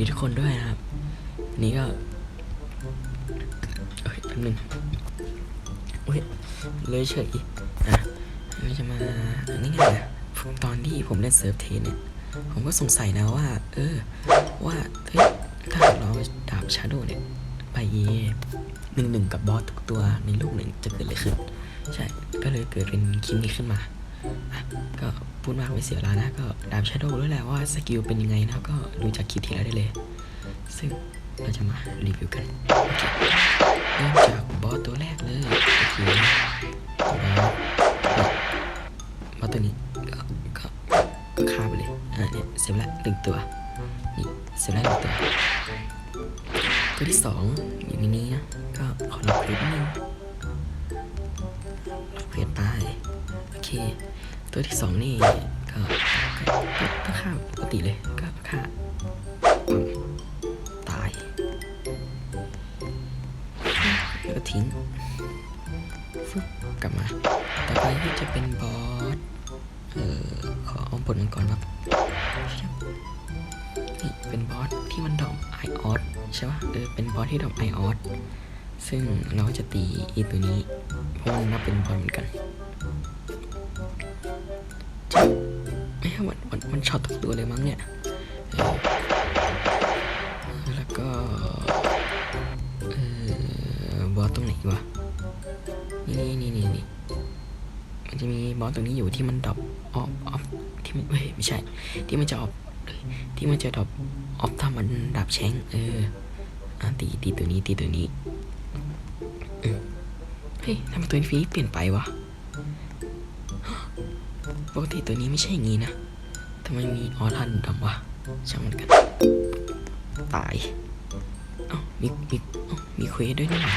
ดีทุกคนด้วยนะครับ นี่ก็เอ้ยแป๊บนึงอุ้ยเลยเฉยอะเราจะมาอันนี้ไงนะตอนที่ผมเล่นเซิร์ฟเทนเนี่ย ผมก็สงสัยนะว่า เออ ว่าเฮ้ยถ้าเราดาบชาโดเนี่ย ไปหนึ่งหนึ่งกับบอสทุกตัวในลูกหนึ่งจะเกิดอะไรขึ้น ใช่ ก็เลยเกิดเป็นคลิปนี้ขึ้นมาอะก็ พูดมากไม่เสียเวลานะก็ดาบชาโดว์รู้แหละว่าสกิลเป็นยังไงนะก็ดูจากคลิปที่แล้วได้เลย ซึ่งเราจะมารีวิวกันเริ่มจากบอสตัวแรกเลยโอเคบอสบอสตัวนี้ก็ก็ก็ฆ่าไปเลยอ่าเนี่ยเสร็จละหนึ่งตัวนี่เสร็จละหนึ่งตัวตัวที่สองอยู่ในนี้นะก็ขอรับคลิปนึงรับคลิปไปโอเค ตัวที่สองนี่ก็ก็ก็ก็ฆ่าปกติเลยก็ฆ่าตายแล้วก็ทิ้งฟึบกลับมา ต่อไปก็จะเป็นบอสเออขอเอาบทมันก่อนครับนี่เป็นบอสที่มันดอปไอออสใช่ปะเออเป็นบอสที่ดอปไอออสซึ่งเราก็จะตีอีตัวนี้เพราะมันนับเป็นบอสเหมือนกัน ไม่ใช่วันมันช็อตทุกตัวเลยมั้งเนี่ย แล้วก็เออบอสตรงไหนวะ นี่นี่นี่นี่มันจะมีบอสตัวนี้อยู่ที่มันดรอปออฟออฟที่มันเฮ้ยไม่ใช่ ที่มันจะออฟที่มันจะดรอปออฟถ้ามันดับแชงเอออะตีตีตัวนี้ตีตัวนี้เฮ้ยทำไมตัวนี้เปลี่ยนไปวะปกติตัวนี้ไม่ใช่อย่างงี้นะำไมมีออรันดำวะช่างมันกัน ตาย เอ้ามีมีเอ้ามีเควสด้วยนี่หว่า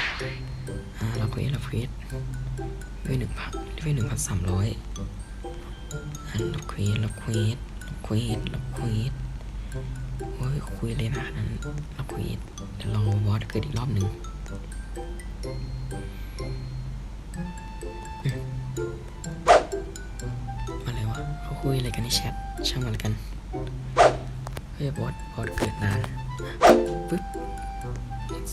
อ่าเราเควสเราเควสด้วยหนึ่งพันด้วยหนึ่งพันสามร้อยอันเราเควสเราเควสเราเควสเราเควสโอ้ยคุยเลยนะนั้นเราเควสเดี๋ยวลองวอดเกิดอีกรอบหนึ่งมอะไรวะเขาคุยอะไรกันในแชท ช่างมันกันเฮ้ยบอสบอสเกิดนานปึ๊บ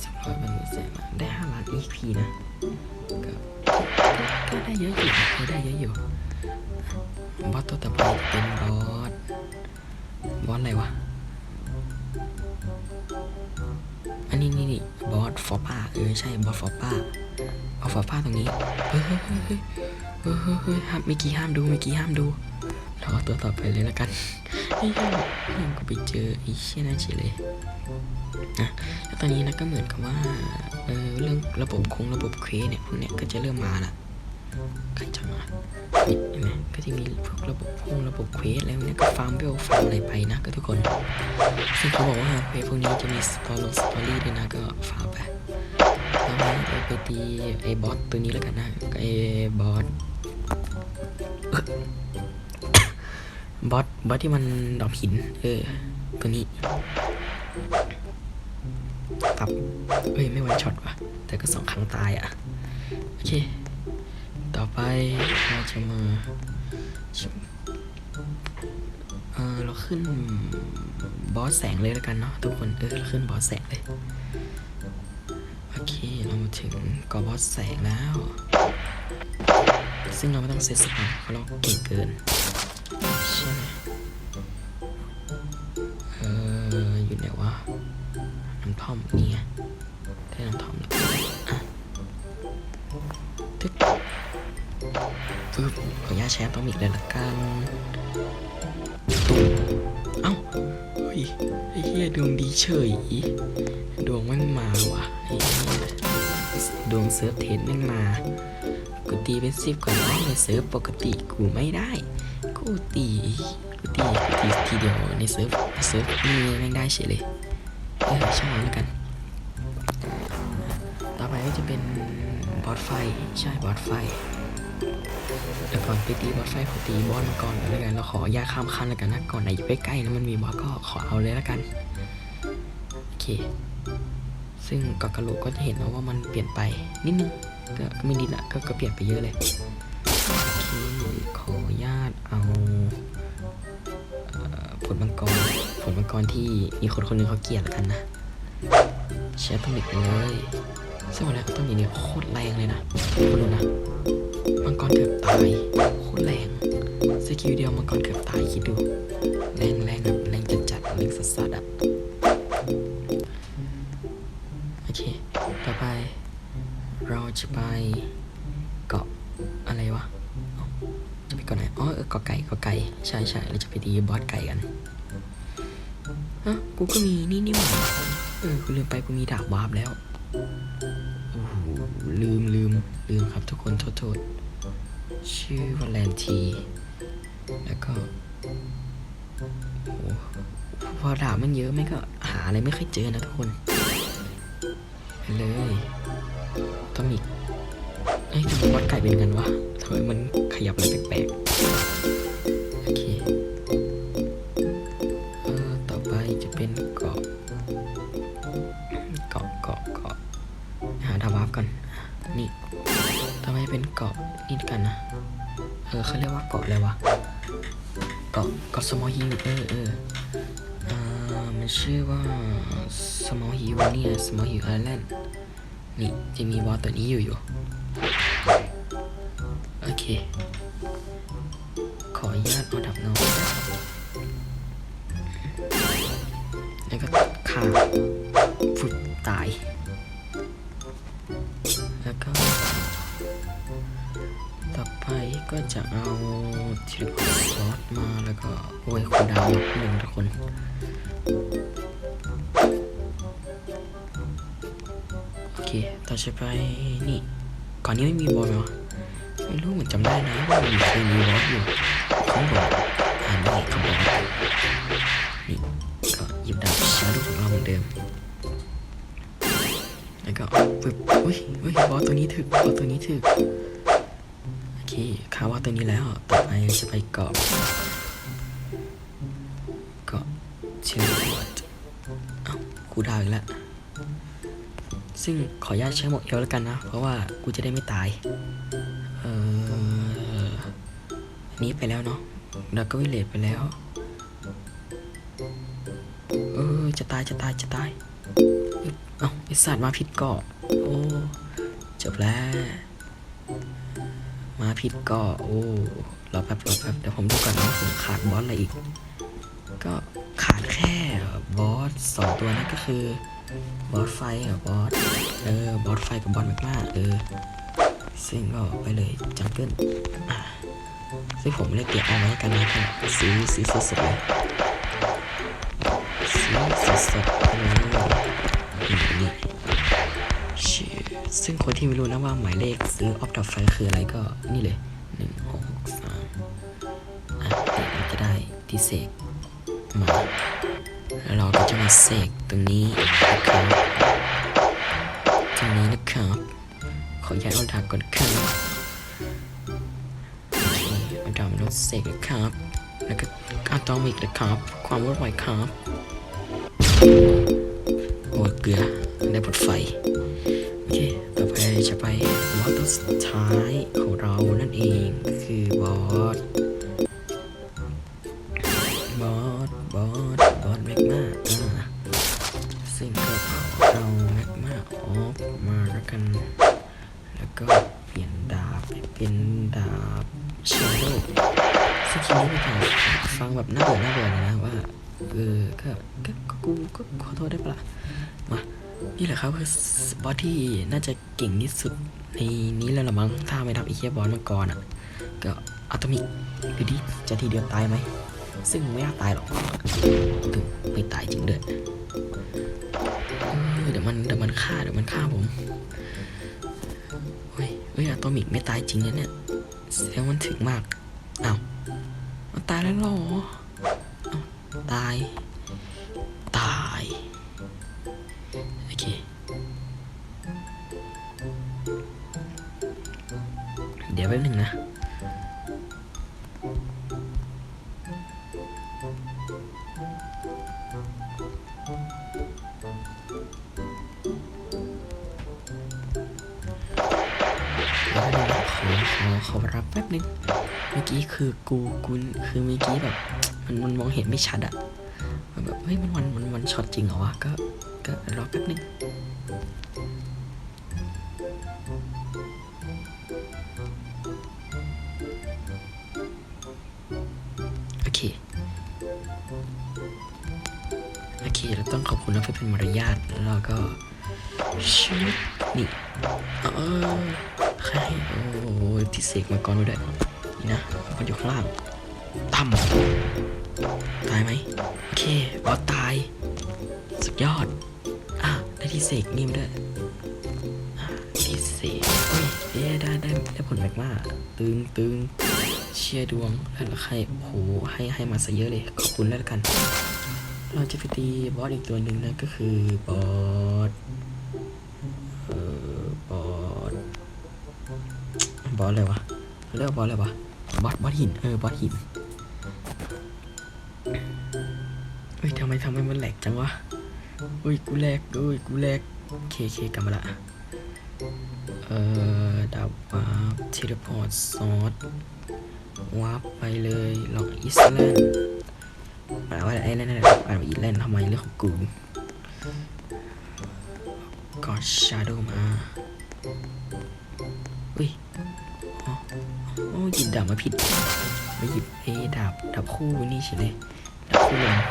สองร้อยมันแสนล้าได้ห้าล้าน EP นะก็ก็ได้เยอะอยู่ก็ได้เยอะอยู่บอสตัวต่อไปเป็นบอสบอสอะไรวะอันนี้นี่นี่บอสฟอป้าเออใช่บอสฟอป้าเอาฟอป้าตรงนี้เฮ้ยเฮ้ยเฮ้ยเฮ้ยเฮ้ยเฮ้ยเฮ้ยห้ามเมื่อกี้ห้ามดูเมื่อกี้ห้ามดู เอาตัวต่อไปเลยล้วกันเฮ้ยยเฮ้ยกูไปเจอไอ้เชี่ยนั่นเฉยเลยนะแล้วตอนนี้นะก็เหมือนกับว่าเออเรื่องระบบคงระบบเควสเนี่ยพวกเนี้ยก็จะเริ่มมาละใครจะมาเห็นไหมก็จะมีพวกระบบคงระบบเควสอะไรพวกเนี้ยก็ฟาร์มเบลฟาร์มอะไรไปนะก็ทุกคนซึ่งเขาบอกว่าเควสพวกนี้จะมีสตอรี่สตอรี่ด้วยนะก็ฟาร์มไปแล้วนะเดี๋ยวไปตีไอ้บอสตัวนี้แล้วกันนะไอ้บอส บอสบอสที่มันดอกหิน เออ ตัวนี้ตับเอ้ย ไม่วันช็อตว่ะ แต่ก็สองครั้งตายอะ โอเค ต่อไปเราจะมาเออเราขึ้นบอสแสงเลยแล้วกันเนาะทุกคน เออเราขึ้นบอสแสงเลย โอเค เรามาถึงกอบอสแสงแล้ว ซึ่งเราไม่ต้องเซตสปอนเพราะเราเก่งเกิน ปึ๊บขออนุญาตแชร์ต้องมีกเลยละกันตุ้มเอ้าเฮ้ยไอ้เหี้ยดวงดีเฉยดวงแม่งมาว่ะไอ้เฮียดวงเซิร์ฟเทนแม่งมากูตีเป็นสิบกว่าร้อยในเซิร์ฟปกติกูไม่ได้กูตีกูตีกูตีทีเดียวในเซิร์ฟเซิร์ฟนี่แม่งได้เฉยเลยเออช่างมันแล้วกัน ต่อไปก็จะเป็นบอสไฟใช่บอสไฟ แต่ก่อนไปตีบอสไฟขอตีบอสมาก่อนแล้วกันเราขอแยกข้ามขั้นแล้วกันนะก่อนไหนอยู่ใกล้ๆแล้วมันมีบอสก็ขอเอาเลยแล้วกันโอเค ซึ่งกอกระโหลกก็จะเห็นนะว่ามันเปลี่ยนไปนิดนึงก็ไม่นิดละก็ก็เปลี่ยนไปเยอะเลยโอเคขออนุญาตเอาผลมังกรผลมังกรที่มีคนคนหนึงเขาเกลียดแล้วกันนะใช้ต้องมิกเลยซึ่งวันนี้ต้องมีเนี่ยโคตรแรงเลยนะคุณดูนะ มังกรเกือบตายโคตรแรงสกิลเดียวมังกรเกือบตายคิดดู แรงแรงแบบแรงจัดจัดๆแรงสัสสัสๆอะโอเค ต่อไป เราจะไปเกาะอะไรวะจะไปเกาะไหนอ๋อเกาะไก่เกาะไก่ใช่ใช่เราจะไปตีบอสไก่กันฮะกูก็มีนี่นี่หว่าเออกูลืมไปกูมีดาบวาร์ปแล้วโอ้โหลืมลืมลืมครับทุกคนโทษโทษ ชื่อว่าแลนทีแล้วก็โอ้โหพอดาบมันเยอะไม่ก็หาอะไรไม่ค่อยเจอนะทุกคนไปเลยต้องมีเอ้ยทำไมวัดไก่เป็นกันวะทำไมมันขยับอะไรแปลกๆ เขาเรียกว่าเกาะอะไรวะ เกาะเกาะสมอลฮิลเออเอออ่ามันชื่อว่าสมอลฮิลเนี่ยสมอลฮิลไอแลนด์นี่จะมีวอลตัวนี้อยู่อยู่ โอเค ขออนุญาตเอาดับน้อง ต่อไปก็จะเอาทีละคนซอสมาแล้วก็โอ้ยคุณดาวหนึ่งทุกคนโอเคต่อจะไปนี่ก่อนนี้ไม่มีบอลเหรอไม่รู้เหมือนจำได้นะว่ามันเคยมีบอสอยู่ข้างบนอ่านได้ข้างบนนี่ก็หยิบดาบชาลูของเราเหมือนเดิม ก็ปึ๊บอุ้ยอุ้ยบอสตัวนี้ถึกบอสตัวนี้ถึกโอเคข้าว่าตัวนี้แล้วต่อไปจะไปเกาะเกาะเชลวดเอ้ากูดาวอีกแล้วซึ่งขออนุญาตใช้หมวกเอวแล้วกันนะ เพราะว่ากูจะได้ไม่ตาย เอออันนี้ไปแล้วเนาะแล้วก็วิเลตไปแล้ว เออ จะตายจะตายจะตาย เอ้าไอสัตว์มาผิดเกาะ โอ้ จบแล้ว มาผิดเกาะ โอ้ รอแป๊บรอแป๊บเดี๋ยวผมดูก่อนนะว่าผมขาดบอสอะไรอีก ก็ขาดแค่บอสสองตัวนั่นก็คือบอสไฟกับบอส เออ บอสไฟกับบอสแมกมาเออ ซึ่งก็ไปเลยจังเกิลอะซึ่งผมไม่ได้เตรียมเอาไว้กันนะก็ซื้อซื้อสดๆเลยซื้อสดๆเลย นี่นี่ชื่อซึ่งคนที่ไม่รู้นะว่าหมายเลขซื้อออฟดับไฟคืออะไรก็นี่เลยหนึ่งหกสามอะเดี๋ยวเราจะได้ที่เสกมาแล้วเราก็จะมาเสกตรงนี้นะครับตรงนี้นะครับ ขออนุญาตเอาดาบก่อนครับอเคเอาดาบมาเสกนะครับ แล้วก็อะตอมิกนะครับ ความวุ่นวายครับ เกลือได้บทไฟ โอเค ต่อไปจะไปบอสตัวสุดท้ายของเรานั่นเองก็คือบอส บอส บอส บอสแมกมาอ่าซึ่งก็เอาแมกมาออกมาแล้วกัน แล้วก็เปลี่ยนดาบเป็นดาบชาโดว์ซึ่งทีนี้มันฟังแบบน่าเบื่อน่าเบื่อเลยนะว่าเออก็ก็ ขอโทษได้ปะล่ะมานี่แหละครับคือบอสที่น่าจะเก่งที่สุดในนี้แล้วละมั้งถ้าไม่ทับไอ้เคียบอสมังกรอะ ก็อัตมิกดูดิจะทีเดียวตายไหม ซึ่งไม่น่าตายหรอกดูไม่ตายจริงเด้อเออเดี๋ยวมันเดี๋ยวมันฆ่าเดี๋ยวมันฆ่าผมเฮ้ยเฮ้ยอะตอมิกไม่ตายจริงนะเนี่ยแสดงมันถึงมากอ้าวมันตายแล้วหรออตาย เดี๋ยวแป๊บหนึ่งนะขอขอขอรับแป๊บนึง เมื่อกี้คือกูกูคือเมื่อกี้แบบ มันมันมองเห็นไม่ชัดอะเอแบบเฮ้ยมันวันมันวันช็อตจริงเหรอวะก็ก็รอแป๊บนึง ต้องขอบคุณนะเพื่อเป็นมารยาทแล้วก็ชิบนี่เออใครโอ้โหที่เสกมาก่อนด้วยนี่นะมันอยู่ข้างล่างตั้มตายไหมโอเคบอสตาย สุดยอด อะได้ที่เสกนี่มาด้วยที่เสกเฮ้ยเอ๊ได้ได้ได้ผลแมกมาตึงตึงเชียร์ดวงแล้วใครโอ้โหให้ให้มาซะเยอะเลยขอบคุณแล้วกัน เราจะไปตีบอสอีกตัวหนึ่งนะก็คือบอสเออบอสบอสอะไรวะเรียกว่าบอสอะไรวะบอสบอสหินเออบอสหินเฮ้ยทำไมทำไมมันแหลกจังวะอุ้ยกูแหลกอุ้ยกูแหลกเคเคกลับมาละเอ่อดาววาร์ปเทเลพอร์ตซอสวาร์ปไปเลยลองอิสแลนด์ แปลว่าไอ้นั่นน่ะอ่านว่าอีเล่นทำไมเรื่องของกูก็ชาโดมาอุ้ยโอ้หยิบดาบมาผิดมาหยิบเอดาบดาบคู่นี่เฉยเลยดาบคู่เลงอะ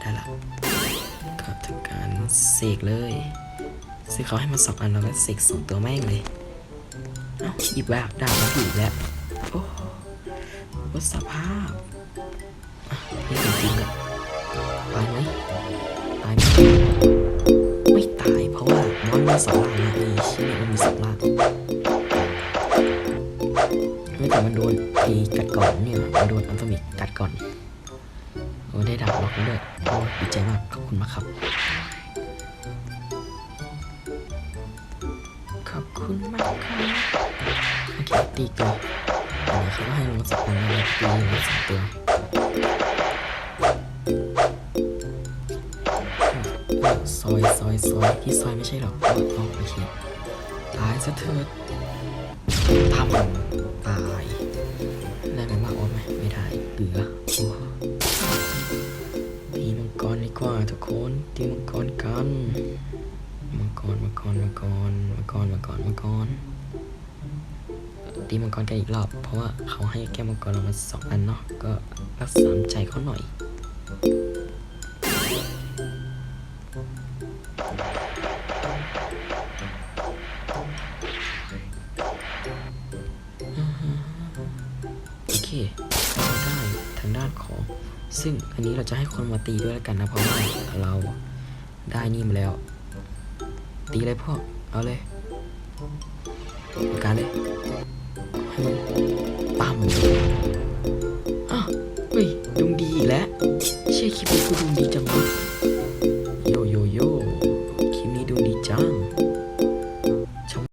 ได้ละก็ทำการเสกเลยซึ่งเขาให้มาสองอันเราก็เสกสองตัวแม่งเลยเอ้าหยิบแบบดาบมาผิดแล้วโอ้วัสภาพ จริงๆอะตายไหมตายไหมไม่ตายเพราะว่าบอลมีสองล่างนะไอ้เชี่ยมันมีสองล่างไม่แต่มันโดนตีกัดก่อนเนี่ยมันโดนอัลตมิกกัดก่อนโอ้ได้ดาบล็อกมาด้วยโอ้ดีใจมากขอบคุณมากครับขอบคุณมากครับโอเคตีตัวอันนี้เขาให้ลงมาสักอันแล้วตีลงมาสองตัว อยซอยซอยที่ซอยไม่ใช่หรอกอ๋อโอเคตายซะเถิดทำตายได้ไหมว่าออฟไหมไม่ได้เหลือโอ้ตีมังกรดีกว่าทุกคนตีมังกรกันมังกรมังกรมังกรมังกรมังกรมังกรตีมังกรกันอีกรอบเพราะว่าเขาให้แก้มังกรเรามาสองอันเนาะก็รักษาใจเขาหน่อย เราได้ทางด้านของ ซึ่งอันนี้เราจะให้คนมาตีด้วยแล้วกันนะ เพราะว่าเราได้นี่มาแล้ว ตีเลยพวกเอาเลยการเลยให้มันปั๊ม